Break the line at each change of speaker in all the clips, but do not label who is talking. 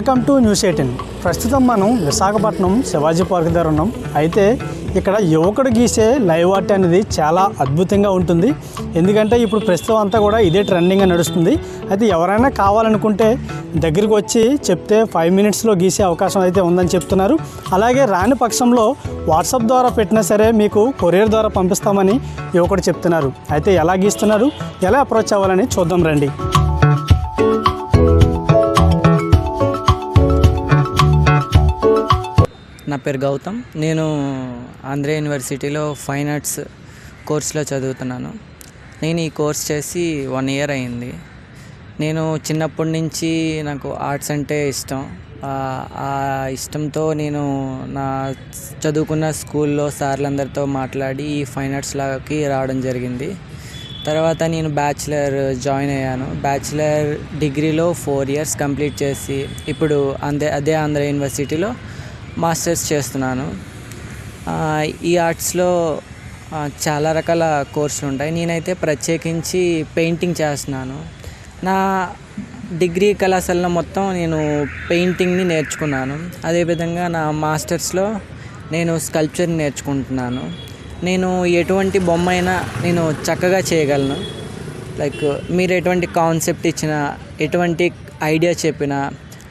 Welcome to news eighteen. ప్రస్తుతం మనం Visakhapatnam Shivaji park దగ్గర ఉన్నాం. అయితే ఇక్కడ యువకుడు గీసే లైవ్ ఆర్ట్ అనేది చాలా అద్భుతంగా ఉంటుంది. ఎందుకంటే ఇప్పుడు ప్రస్తుతం అంతా కూడా ఇదే ట్రెండింగ్గా నడుస్తుంది. అయితే ఎవరైనా కావాలనుకుంటే దగ్గరికి వచ్చి చెప్తే ఫైవ్ మినిట్స్లో గీసే అవకాశం అయితే ఉందని చెప్తున్నారు. అలాగే రాని పక్షంలో వాట్సాప్ ద్వారా పెట్టినా సరే మీకు కొరియర్ ద్వారా పంపిస్తామని యువకుడు చెప్తున్నారు. అయితే ఎలా గీస్తున్నారు? ఎలా అప్రోచ్ అవ్వాలని చూద్దాం రండి.
నా పేరు గౌతమ్. నేను ఆంధ్ర యూనివర్సిటీలో ఫైన్ ఆర్ట్స్ కోర్సులో చదువుతున్నాను. నేను ఈ కోర్స్ చేసి వన్ ఇయర్ అయింది. నేను చిన్నప్పటి నుంచి నాకు ఆర్ట్స్ అంటే ఇష్టం. ఆ- ఇష్టంతో నేను నా చదువుకున్న స్కూల్లో సార్లందరితో మాట్లాడి ఈ ఫైన్ ఆర్ట్స్లోకి రావడం జరిగింది. తర్వాత నేను బ్యాచిలర్ జాయిన్ అయ్యాను. బ్యాచిలర్ డిగ్రీలో ఫోర్ ఇయర్స్ కంప్లీట్ చేసి ఇప్పుడు అందే అదే ఆంధ్ర యూనివర్సిటీలో మాస్టర్స్ చేస్తున్నాను. ఈ ఆర్ట్స్లో చాలా రకాల కోర్సులు ఉంటాయి. నేనైతే ప్రత్యేకించి పెయింటింగ్ చేస్తున్నాను. నా డిగ్రీ కళాశాలలో మొత్తం నేను పెయింటింగ్ని నేర్చుకున్నాను. అదేవిధంగా నా మాస్టర్స్లో నేను స్కల్ప్చర్ నేర్చుకుంటున్నాను. నేను ఎటువంటి బొమ్మ అయినా నేను చక్కగా చేయగలను. లైక్ మీరు ఎటువంటి కాన్సెప్ట్ ఇచ్చినా ఎటువంటి ఐడియా చెప్పినా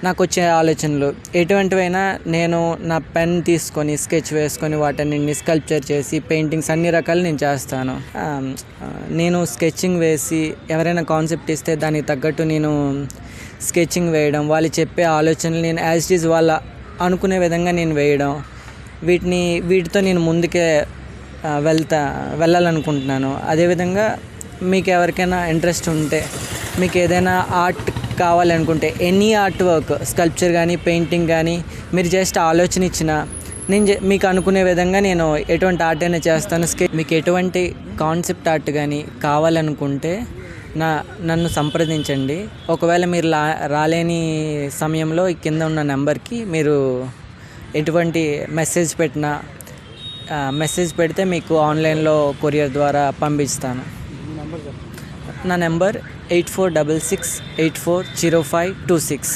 నాకు వచ్చే ఆలోచనలు. ఎటువంటివైనా నేను నా పెన్ తీసుకొని స్కెచ్ వేసుకొని వాటిని స్కల్ప్చర్ చేసి పెయింటింగ్స్ అన్ని రకాలు నేను చేస్తాను. నేను స్కెచింగ్ వేసి ఎవరైనా కాన్సెప్ట్ ఇస్తే దానికి తగ్గట్టు నేను స్కెచింగ్ వేయడం వాళ్ళు చెప్పే ఆలోచనలు నేను యాజ్ ఇట్ ఈజ్ వాళ్ళ అనుకునే విధంగా నేను వేయడం వీటిని వీటితో నేను ముందుకే వెళ్తా వెళ్ళాలనుకుంటున్నాను. అదేవిధంగా మీకు ఎవరికైనా ఇంట్రెస్ట్ ఉంటే మీకు ఏదైనా ఆర్ట్ కావాలనుకుంటే ఎనీ ఆర్ట్ వర్క్ స్కల్ప్చర్ కానీ పెయింటింగ్ కానీ మీరు జస్ట్ ఆలోచన ఇచ్చిన నేను మీకు అనుకునే విధంగా నేను ఎటువంటి ఆర్ట్ అయినా చేస్తాను. స్కే మీకు ఎటువంటి కాన్సెప్ట్ ఆర్ట్ కానీ కావాలనుకుంటే నా నన్ను సంప్రదించండి. ఒకవేళ మీరు లా రాలేని సమయంలో ఈ కింద ఉన్న నెంబర్కి మీరు ఎటువంటి మెసేజ్ పెట్టినా మెసేజ్ పెడితే మీకు ఆన్లైన్లో కొరియర్ ద్వారా పంపిస్తాను. నా number eight four double six eight four zero five two six.